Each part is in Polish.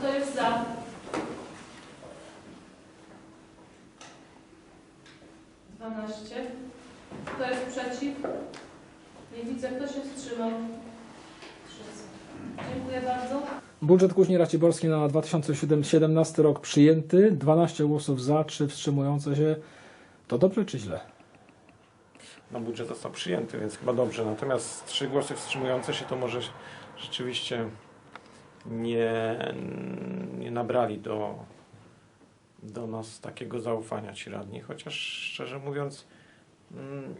Kto jest za? Dwanaście. Kto jest przeciw? Nie widzę. Kto się wstrzymał? Wszyscy. Dziękuję bardzo. Budżet Kuźni Raciborskiej na 2017 rok przyjęty. 12 głosów za, 3 wstrzymujące się. To dobrze czy źle? No budżet został przyjęty, więc chyba dobrze. Natomiast trzy głosy wstrzymujące się to może rzeczywiście nie, nie nabrali do, do nas takiego zaufania ci radni. Chociaż szczerze mówiąc, mm,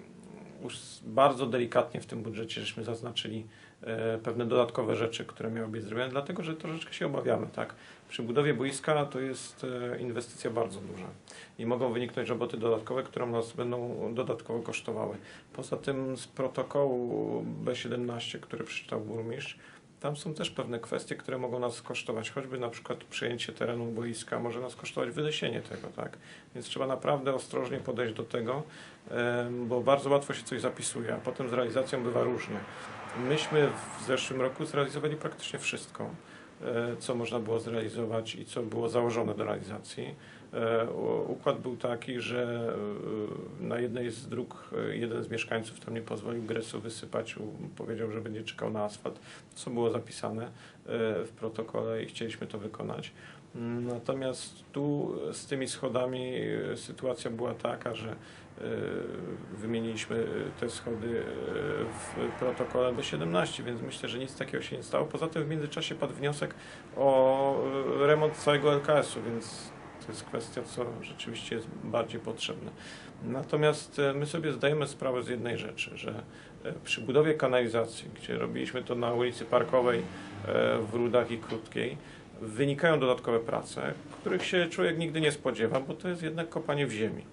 już bardzo delikatnie w tym budżecie żeśmy zaznaczyli e, pewne dodatkowe rzeczy, które miały być zrobione, dlatego że troszeczkę się obawiamy. Tak? Przy budowie boiska to jest e, inwestycja bardzo duża i mogą wyniknąć roboty dodatkowe, które nas będą dodatkowo kosztowały. Poza tym z protokołu B17, który przeczytał burmistrz, tam są też pewne kwestie, które mogą nas kosztować, choćby na przykład przejęcie terenu boiska może nas kosztować wynesienie tego, tak? Więc trzeba naprawdę ostrożnie podejść do tego, bo bardzo łatwo się coś zapisuje, a potem z realizacją bywa różnie. Myśmy w zeszłym roku zrealizowali praktycznie wszystko, e, co można było zrealizować i co było założone do realizacji. E, Układ był taki, że e, na jednej z dróg e, jeden z mieszkańców tam nie pozwolił gresu wysypać, powiedział, że będzie czekał na asfalt, co było zapisane w protokole i chcieliśmy to wykonać. Natomiast tu z tymi schodami sytuacja była taka, że wymieniliśmy te schody w protokole B17, więc myślę, że nic takiego się nie stało. Poza tym w międzyczasie padł wniosek o remont całego LKS-u, więc to jest kwestia, co rzeczywiście jest bardziej potrzebne. Natomiast e, my sobie zdajemy sprawę z jednej rzeczy, że e, przy budowie kanalizacji, gdzie robiliśmy to na ulicy Parkowej e, w Rudach i Krótkiej, wynikają dodatkowe prace, których się człowiek nigdy nie spodziewa, bo to jest jednak kopanie w ziemi.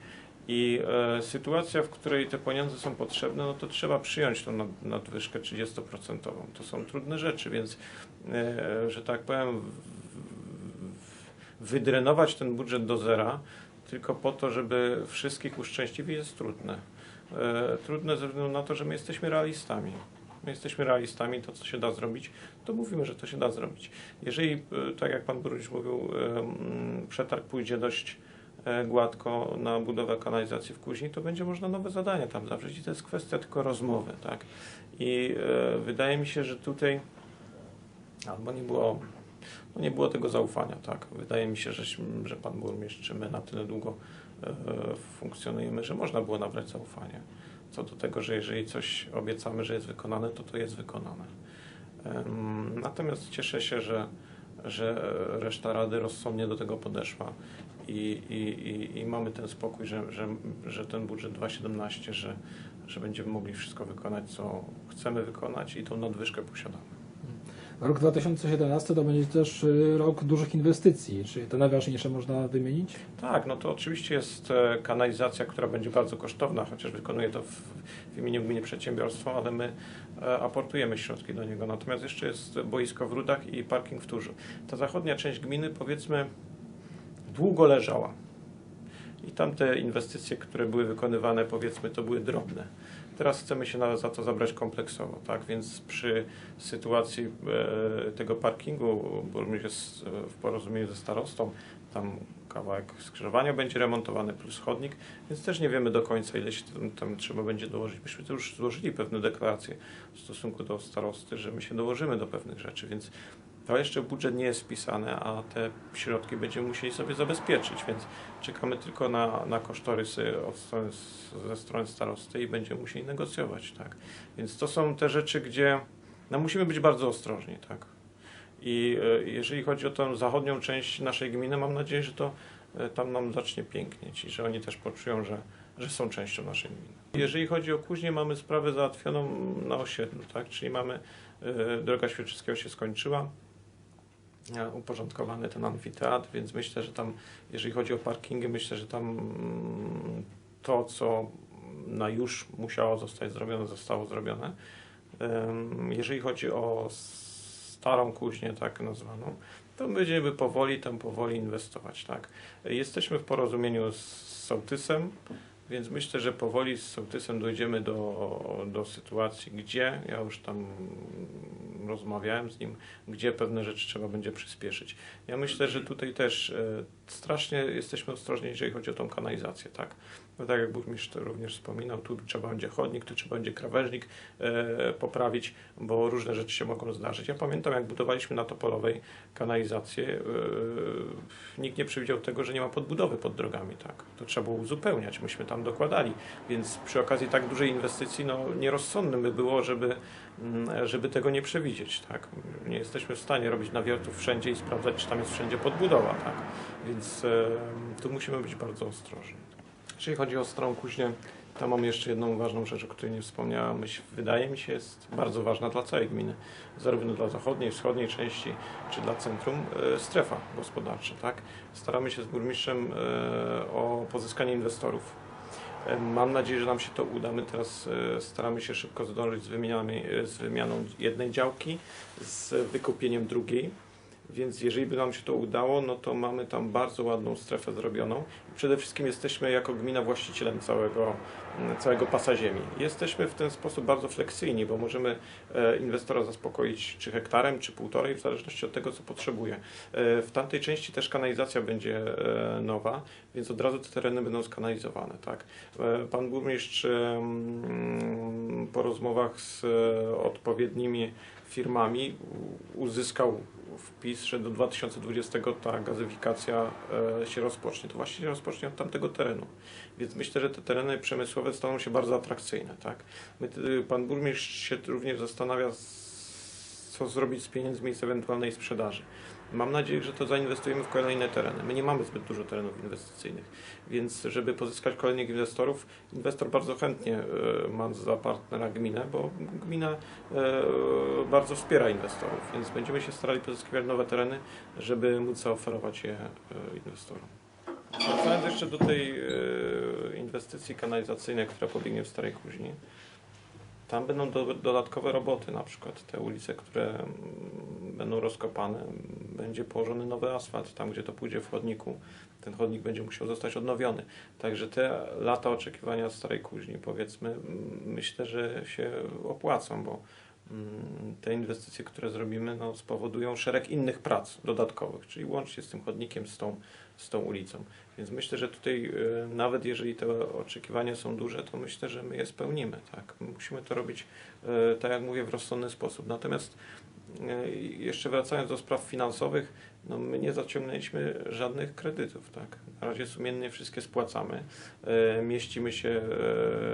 I e, sytuacja, w której te pieniądze są potrzebne, no to trzeba przyjąć tą nad, nadwyżkę 30%. To są trudne rzeczy, więc, e, że tak powiem, wydrenować ten budżet do zera tylko po to, żeby wszystkich uszczęśliwić jest trudne. E, trudne ze względu na to, że my jesteśmy realistami. My jesteśmy realistami, to co się da zrobić, to mówimy, że to się da zrobić. Jeżeli, e, tak jak Pan Burmistrz mówił, e, przetarg pójdzie dość gładko na budowę kanalizacji w Kuźni, to będzie można nowe zadania tam zawrzeć i to jest kwestia tylko rozmowy, tak? I wydaje mi się, że tutaj albo nie było, no nie było tego zaufania, tak? Wydaje mi się, że, że Pan Burmistrz czy my na tyle długo e, funkcjonujemy, że można było nabrać zaufanie. Co do tego, że jeżeli coś obiecamy, że jest wykonane, to to jest wykonane. Natomiast cieszę się, że, że reszta Rady rozsądnie do tego podeszła i, i, i, mamy ten spokój, że, że, że ten budżet 2.17, że, że będziemy mogli wszystko wykonać, co chcemy wykonać i tą nadwyżkę posiadamy. Rok 2017 to będzie też y, rok dużych inwestycji. Czy te najważniejsze można wymienić? Tak, no to oczywiście jest e, kanalizacja, która będzie bardzo kosztowna, chociaż wykonuje to w, w imieniu gminy przedsiębiorstwo, ale my e, aportujemy środki do niego. Natomiast jeszcze jest boisko w Rudach i parking w Turzu. Ta zachodnia część gminy, powiedzmy, długo leżała. I tamte inwestycje, które były wykonywane, powiedzmy, to były drobne. Teraz chcemy się na, za to zabrać kompleksowo, tak? Więc przy sytuacji e, tego parkingu burmistrz jest w porozumieniu ze starostą, tam kawałek skrzyżowania będzie remontowany plus chodnik, więc też nie wiemy do końca, ile się tam, tam trzeba będzie dołożyć. Myśmy już złożyli pewne deklaracje w stosunku do starosty, że my się dołożymy do pewnych rzeczy, więc to jeszcze budżet nie jest wpisany, a te środki będziemy musieli sobie zabezpieczyć, więc czekamy tylko na, na kosztorysy od strony, ze strony starosty i będziemy musieli negocjować, tak. Więc to są te rzeczy, gdzie no, musimy być bardzo ostrożni, tak. I e, jeżeli chodzi o tą zachodnią część naszej gminy, mam nadzieję, że to e, tam nam zacznie pięknieć i że oni też poczują, że, że są częścią naszej gminy. Jeżeli chodzi o Kuźnię, mamy sprawę załatwioną na osiedlu, tak? czyli mamy, e, droga Świeczyckiego się skończyła, uporządkowany ten amfiteatr, więc myślę, że tam, jeżeli chodzi o parkingi, myślę, że tam mm, to, co na już musiało zostać zrobione, zostało zrobione. Jeżeli chodzi o starą kuźnię, tak nazwaną, to będziemy powoli tam powoli inwestować, tak. Jesteśmy w porozumieniu z sołtysem, więc myślę, że powoli z sołtysem dojdziemy do, do sytuacji, gdzie ja już tam rozmawiałem z nim, gdzie pewne rzeczy trzeba będzie przyspieszyć. Ja myślę, że tutaj też e, strasznie jesteśmy ostrożni, jeżeli chodzi o tą kanalizację, tak? No tak jak burmistrz to również wspominał, tu trzeba będzie chodnik, tu trzeba będzie krawężnik e, poprawić, bo różne rzeczy się mogą zdarzyć. Ja pamiętam, jak budowaliśmy na Topolowej kanalizację, e, nikt nie przewidział tego, że nie ma podbudowy pod drogami, tak? To trzeba było uzupełniać, myśmy tam dokładali, więc przy okazji tak dużej inwestycji, no nierozsądnym by było, żeby, mm, żeby tego nie przewidzieć, tak? Nie jesteśmy w stanie robić nawiertów wszędzie i sprawdzać, czy tam jest wszędzie podbudowa, tak? Więc e, tu musimy być bardzo ostrożni. Jeżeli chodzi o Starą Kuźnię, tam mam jeszcze jedną ważną rzecz, o której nie wspomniałem. Wydaje mi się, jest bardzo ważna dla całej gminy, zarówno dla zachodniej, wschodniej części, czy dla centrum, e, strefa gospodarcza. Tak? Staramy się z burmistrzem e, o pozyskanie inwestorów. E, Mam nadzieję, że nam się to uda. My teraz staramy się szybko zdążyć z, z wymianą jednej działki, z wykupieniem drugiej. Więc jeżeli by nam się to udało, no to mamy tam bardzo ładną strefę zrobioną. Przede wszystkim jesteśmy jako gmina właścicielem całego, mm, całego pasa ziemi. Jesteśmy w ten sposób bardzo fleksyjni, bo możemy e, inwestora zaspokoić czy hektarem, czy półtorej, w zależności od tego, co potrzebuje. E, W tamtej części też kanalizacja będzie e, nowa, więc od razu te tereny będą skanalizowane. Tak? E, Pan burmistrz po rozmowach z e, odpowiednimi firmami uzyskał wpis, że do 2020 ta gazyfikacja e, się rozpocznie. To właśnie się rozpocznie od tamtego terenu. Więc myślę, że te tereny przemysłowe staną się bardzo atrakcyjne. Tak? My, y, pan burmistrz się również zastanawia, co zrobić z pieniędzmi z ewentualnej sprzedaży. Mam nadzieję, że to zainwestujemy w kolejne tereny. My nie mamy zbyt dużo terenów inwestycyjnych, więc żeby pozyskać kolejnych inwestorów, inwestor bardzo chętnie e, ma za partnera gminę, bo gmina e, bardzo wspiera inwestorów, więc będziemy się starali pozyskiwać nowe tereny, żeby móc zaoferować je e, inwestorom. Wracając jeszcze do tej inwestycji kanalizacyjnej, która pobiegnie w Starej Kuźni, tam będą do, dodatkowe roboty, na przykład te ulice, które mm, będą rozkopane, będzie położony nowy asfalt, tam gdzie to pójdzie w chodniku, ten chodnik będzie musiał zostać odnowiony. Także te lata oczekiwania Starej Kuźni, powiedzmy, mm, myślę, że się opłacą, bo te inwestycje, które zrobimy, no, spowodują szereg innych prac dodatkowych, czyli łącznie z tym chodnikiem, z tą, z tą ulicą. Więc myślę, że tutaj e, nawet jeżeli te oczekiwania są duże, to myślę, że my je spełnimy. Tak? Musimy to robić, e, tak jak mówię, w rozsądny sposób. Natomiast e, jeszcze wracając do spraw finansowych, no my nie zaciągnęliśmy żadnych kredytów. Tak? Na razie sumiennie wszystkie spłacamy. Mieścimy się,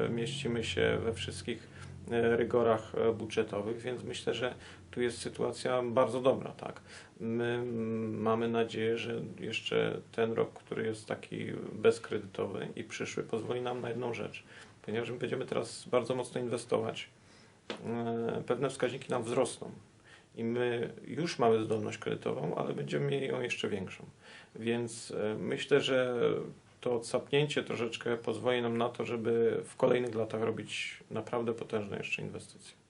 mieścimy się we wszystkich rygorach e, budżetowych, więc myślę, że tu jest sytuacja bardzo dobra. Tak? My mamy nadzieję, że jeszcze ten rok, który jest taki bezkredytowy i przyszły, pozwoli nam na jedną rzecz. Ponieważ my będziemy teraz bardzo mocno inwestować, e, pewne wskaźniki nam wzrosną. I my już mamy zdolność kredytową, ale będziemy mieli ją jeszcze większą. Więc e, myślę, że to odsapnięcie troszeczkę pozwoli nam na to, żeby w kolejnych latach robić naprawdę potężne jeszcze inwestycje.